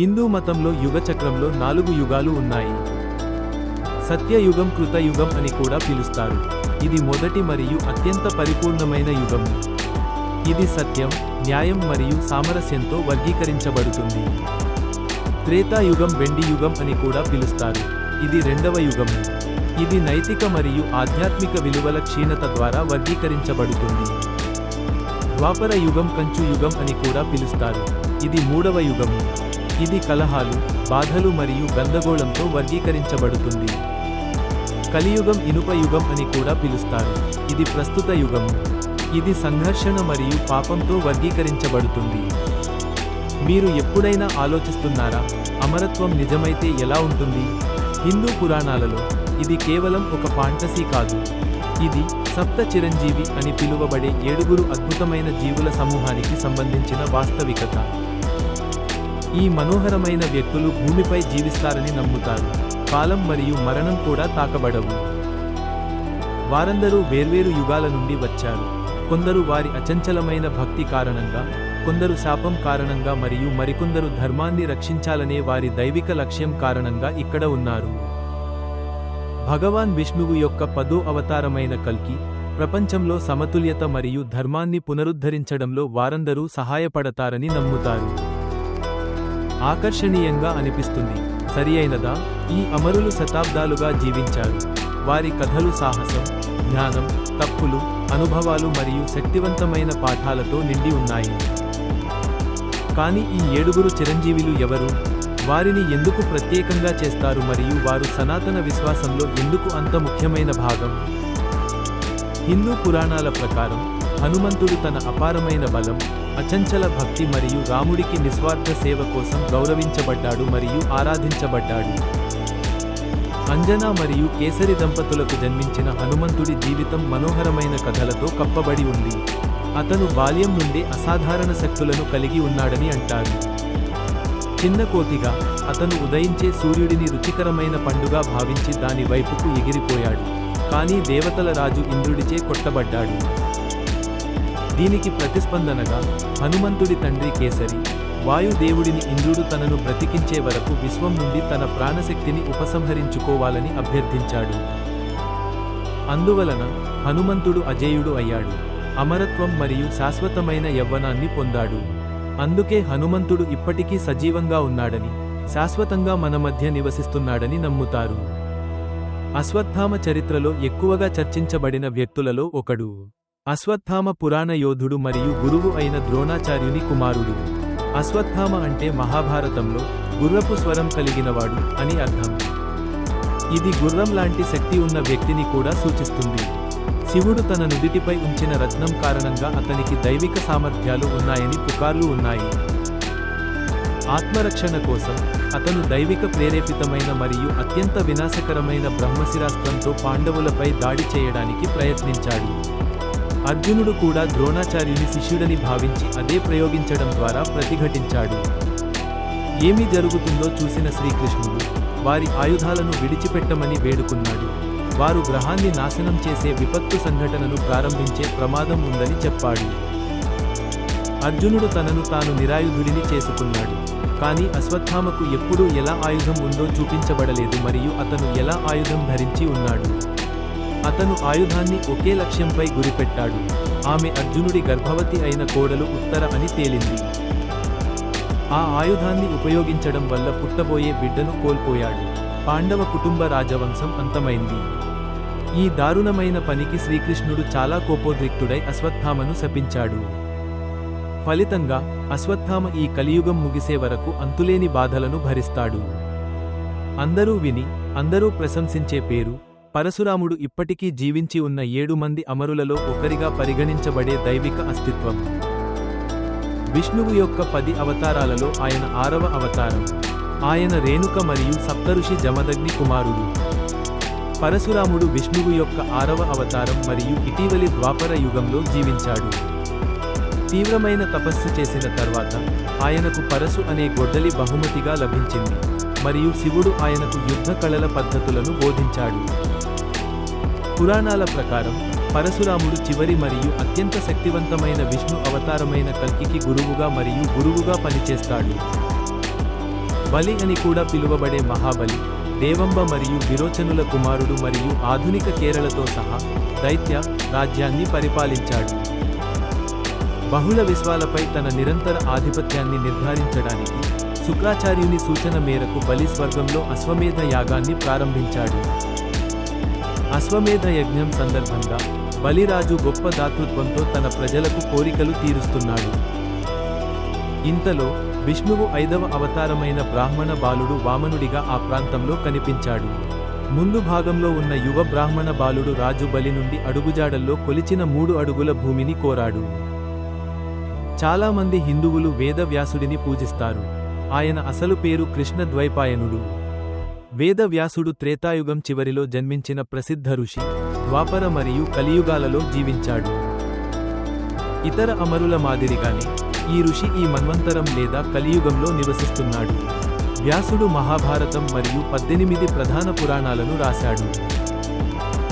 హిందూ మతంలో యుగ చక్రంలో నాలుగు యుగాలు ఉన్నాయి. సత్యయుగం కృతయుగం అని కూడా పిలుస్తారు. ఇది మొదటి మరియు అత్యంత పరిపూర్ణమైన యుగం. ఇది సత్యం న్యాయం మరియు సామరస్యంతో వర్గీకరించబడుతుంది. త్రేతాయుగం వెండి యుగం అని కూడా పిలుస్తారు. ఇది రెండవ యుగం. ఇది నైతిక మరియు ఆధ్యాత్మిక విలువల క్షీణత ద్వారా వర్గీకరించబడుతుంది. ద్వాపర యుగం కంచు యుగం అని కూడా పిలుస్తారు. ఇది మూడవ యుగం. ఇది కలహాలు బాధలు మరియు గందగోళంతో వర్గీకరించబడుతుంది. కలియుగం ఇనుప యుగం అని కూడా పిలుస్తారు. ఇది ప్రస్తుత యుగం. ఇది సంఘర్షణ మరియు పాపంతో వర్గీకరించబడుతుంది. మీరు ఎప్పుడైనా ఆలోచిస్తున్నారా అమరత్వం నిజమైతే ఎలా ఉంటుంది? హిందూ పురాణాలలో ఇది కేవలం ఒక ఫాంటసీ కాదు. ఇది సప్త చిరంజీవి అని పిలువబడే ఏడుగురు అద్భుతమైన జీవుల సమూహానికి సంబంధించిన వాస్తవికత. ఈ మనోహరమైన వ్యక్తులు భూమిపై జీవిస్తారని నమ్ముతారు. కాలం మరియు మరణం కూడా తాకబడవు. వారందరూ వేర్వేరు యుగాల నుండి వచ్చారు. కొందరు వారి అచంచలమైన భక్తి కారణంగా కొందరు శాపం కారణంగా మరియు మరికొందరు ధర్మాన్ని రక్షించాలనే వారి దైవిక లక్ష్యం కారణంగా ఇక్కడ ఉన్నారు. భగవాన్ విష్ణువు యొక్క పదో అవతారమైన కల్కి ప్రపంచంలో సమతుల్యత మరియు ధర్మాన్ని పునరుద్ధరించడంలో వారందరూ సహాయపడతారని నమ్ముతారు. ఆకర్షణీయంగా అనిపిస్తుంది. సరియైనదా? ఈ అమరులు శతాబ్దాలుగా జీవించారు. వారి కథలు సాహసం జ్ఞానం తప్పులు అనుభవాలు మరియు శక్తివంతమైన పాఠాలతో నిండి ఉన్నాయి. కానీ ఈ ఏడుగురు చిరంజీవిలు ఎవరు? వారిని ఎందుకు ప్రత్యేకంగా చేస్తారు మరియు వారు సనాతన విశ్వాసంలో ఎందుకు అంత ముఖ్యమైన భాగం? హిందూ పురాణాల ప్రకారం హనుమంతుడు తన అపారమైన బలం అచంచల భక్తి మరియు రాముడికి నిస్వార్థ సేవ కోసం గౌరవించబడ్డాడు మరియు ఆరాధించబడ్డాడు. అంజనా మరియు కేసరి దంపతులకు జన్మించిన హనుమంతుడి జీవితం మనోహరమైన కథలతో కప్పబడి ఉంది. అతను బాల్యం నుండి అసాధారణ శక్తులను కలిగి ఉన్నాడని అంటారు. చిన్న కోతిగా అతను ఉదయించే సూర్యుడిని రుచికరమైన పండుగ భావించి దాని వైపుకు ఎగిరిపోయాడు. కానీ దేవతల రాజు ఇంద్రుడిచే కొట్టబడ్డాడు. దీనికి ప్రతిస్పందనగా హనుమంతుడి తండ్రి కేసరి వాయుదేవుడిని ఇంద్రుడు తనను బ్రతికించే వరకు విశ్వం నుండి తన ప్రాణశక్తిని ఉపసంహరించుకోవాలని అభ్యర్థించాడు. అందువలన హనుమంతుడు అజేయుడు అయ్యాడు. అమరత్వం మరియు శాశ్వతమైన యవ్వనాన్ని పొందాడు. అందుకే హనుమంతుడు ఇప్పటికీ సజీవంగా ఉన్నాడని శాశ్వతంగా మన మధ్య నివసిస్తున్నాడని నమ్ముతారు. అశ్వత్థామ చరిత్రలో ఎక్కువగా చర్చించబడిన వ్యక్తులలో ఒకడు. అశ్వత్థామ పురాణ యోధుడు మరియు గురువు అయిన ద్రోణాచార్యుని కుమారుడు. అశ్వత్థామ అంటే మహాభారతంలో గుర్రపు స్వరం కలిగినవాడు అని అర్థం. ఇది గుర్రం లాంటి శక్తి ఉన్న వ్యక్తిని కూడా సూచిస్తుంది. శివుడు తన నుదిటిపై ఉంచిన రత్నం కారణంగా అతనికి దైవిక సామర్థ్యాలు ఉన్నాయని పుకార్లు ఉన్నాయి. ఆత్మరక్షణ కోసం అతను దైవిక ప్రేరేపితమైన మరియు అత్యంత వినాశకరమైన బ్రహ్మశిరాస్త్రంతో పాండవులపై దాడి చేయడానికి ప్రయత్నించాడు. అర్జునుడు కూడా ద్రోణాచార్యుని శిష్యుడని భావించి అదే ప్రయోగించడం ద్వారా ప్రతిఘటించాడు. ఏమి జరుగుతుందో చూసిన శ్రీకృష్ణుడు వారి ఆయుధాలను విడిచిపెట్టమని వేడుకున్నాడు. వారు గ్రహాన్ని నాశనం చేసే విపత్తు సంఘటనను ప్రారంభించే ప్రమాదం ఉందని చెప్పాడు. అర్జునుడు తనను తాను నిరాయుధుడిని చేసుకున్నాడు. కానీ అశ్వత్థామకు ఎప్పుడూ ఎలా ఆయుధం ఉందో చూపించబడలేదు మరియు అతను ఎలా ఆయుధం ధరించి ఉన్నాడు? అతను ఆయుధాన్ని ఒకే లక్ష్యంపై గురిపెట్టాడు. ఆమె అర్జునుడి గర్భవతి అయిన కోడలు ఉత్తర అని తేలింది. ఆ ఆయుధాన్ని ఉపయోగించడం వల్ల పుట్టబోయే బిడ్డను కోల్పోయాడు. పాండవ కుటుంబ రాజవంశం అంతమైంది. ఈ దారుణమైన పనికి శ్రీకృష్ణుడు చాలా కోపోద్రిక్తుడై అశ్వత్థామను శపించాడు. ఫలితంగా అశ్వత్థామ ఈ కలియుగం ముగిసే వరకు అంతులేని బాధలను భరిస్తాడు. అందరూ విని అందరూ ప్రశంసించే పేరు పరశురాముడు ఇప్పటికీ జీవించి ఉన్న ఏడు మంది అమరులలో ఒకరిగా పరిగణించబడే దైవిక అస్తిత్వం. విష్ణువు యొక్క పది అవతారాలలో ఆయన ఆరవ అవతారం. ఆయన రేణుక మరియు సప్తఋషి జమదగ్ని కుమారుడు. పరశురాముడు విష్ణువు యొక్క ఆరవ అవతారం మరియు ఇటీవలి ద్వాపర యుగంలో జీవించాడు. తీవ్రమైన తపస్సు చేసిన తర్వాత ఆయనకు పరశు అనే గొడ్డలి బహుమతిగా లభించింది. మరియు శివుడు ఆయనకు యుద్ధ కళల పద్ధతులను బోధించాడు. పురాణాల ప్రకారం పరశురాముడు చివరి మరియు అత్యంత శక్తివంతమైన విష్ణు అవతారమైన కల్కికి గురువుగా మరియు గురువుగా పనిచేస్తాడు. బలి అని కూడా పిలువబడే మహాబలి దేవంబ మరియు విరోచనుల కుమారుడు మరియు ఆధునిక కేరళతో సహా దైత్య రాజ్యాన్ని పరిపాలించాడు. బహుళ విశ్వాలపై తన నిరంతర ఆధిపత్యాన్ని నిర్ధారించడానికి శుక్రాచార్యుని సూచన మేరకు బలి స్వర్గంలో అశ్వమేధ యాగాన్ని ప్రారంభించాడు. అశ్వమేధ యజ్ఞం సందర్భంగా బలిరాజు గొప్ప దాతృత్వంతో తన ప్రజలకు కోరికలు తీరుస్తున్నాడు. ఇంతలో విష్ణువు ఐదవ అవతారమైన బ్రాహ్మణ బాలుడు వామనుడిగా ఆ ప్రాంతంలో కనిపించాడు. ముందు భాగంలో ఉన్న యువ బ్రాహ్మణ బాలుడు రాజు బలి నుండి అడుగుజాడల్లో కొలిచిన మూడు అడుగుల భూమిని కోరాడు. చాలామంది హిందువులు వేద వ్యాసుడిని పూజిస్తారు. ఆయన అసలు పేరు కృష్ణ ద్వైపాయనుడు వేద వ్యాసుడు త్రేతాయుగం చివరిలో జన్మించిన ప్రసిద్ధ ఋషి ద్వాపర మరియు కలియుగాలలో జీవించాడు. ఇతర అమరుల మాదిరిగానే ఈ ఋషి ఈ మన్వంతరం లేదా కలియుగంలో నివసిస్తున్నాడు. వ్యాసుడు మహాభారతం మరియు పద్దెనిమిది ప్రధాన పురాణాలను రాశాడు.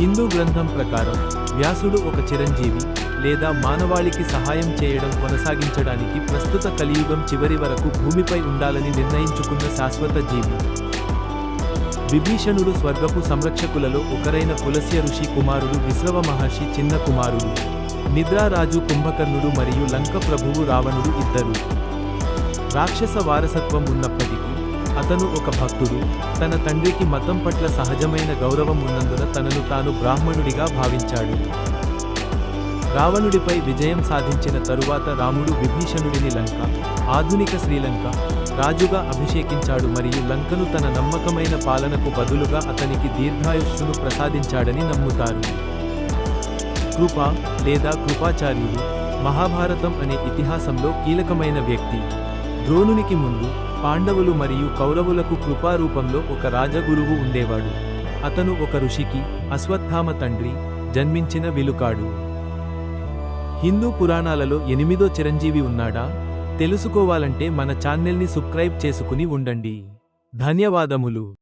హిందూ గ్రంథం ప్రకారం వ్యాసుడు ఒక చిరంజీవి లేదా మానవాళికి సహాయం చేయడం కొనసాగించడానికి ప్రస్తుత కలియుగం చివరి వరకు భూమిపై ఉండాలని నిర్ణయించుకున్న శాశ్వత జీవి. విభీషణుడు స్వర్గపు సంరక్షకులలో ఒకరైన కులస్య ఋషి కుమారుడు విశ్రవ మహర్షి చిన్న కుమారుడు. నిద్రారాజు కుంభకర్ణుడు మరియు లంక ప్రభువు రావణుడు ఇద్దరు. రాక్షస వారసత్వం ఉన్నప్పటికీ అతను ఒక భక్తుడు. తన తండ్రికి మతం పట్ల సహజమైన గౌరవం ఉన్నందున తనను తాను బ్రాహ్మణుడిగా భావించాడు. రావణుడిపై విజయం సాధించిన తరువాత రాముడు విభీషణుడిని లంక ఆధునిక శ్రీలంక రాజుగా అభిషేకించాడు మరియు లంకను తన నమ్మకమైన పాలనకు బదులుగా అతనికి దీర్ఘాయుష్ను ప్రసాదించాడని నమ్ముతారు. కృప లేదా కృపాచార్యుడు మహాభారతం అనే ఇతిహాసంలో కీలకమైన వ్యక్తి. ద్రోణునికి ముందు పాండవులు మరియు కౌరవులకు కృపారూపంలో ఒక రాజగురువు ఉండేవాడు. అతను ఒక ఋషికి అశ్వత్థామ తండ్రి జన్మించిన విలుకాడు. హిందూ పురాణాలలో ఎనిమిదో చిరంజీవి ఉన్నాడా? తెలుసుకోవాలంటే మన ఛానల్ని సబ్స్క్రైబ్ చేసుకుని ఉండండి. ధన్యవాదములు.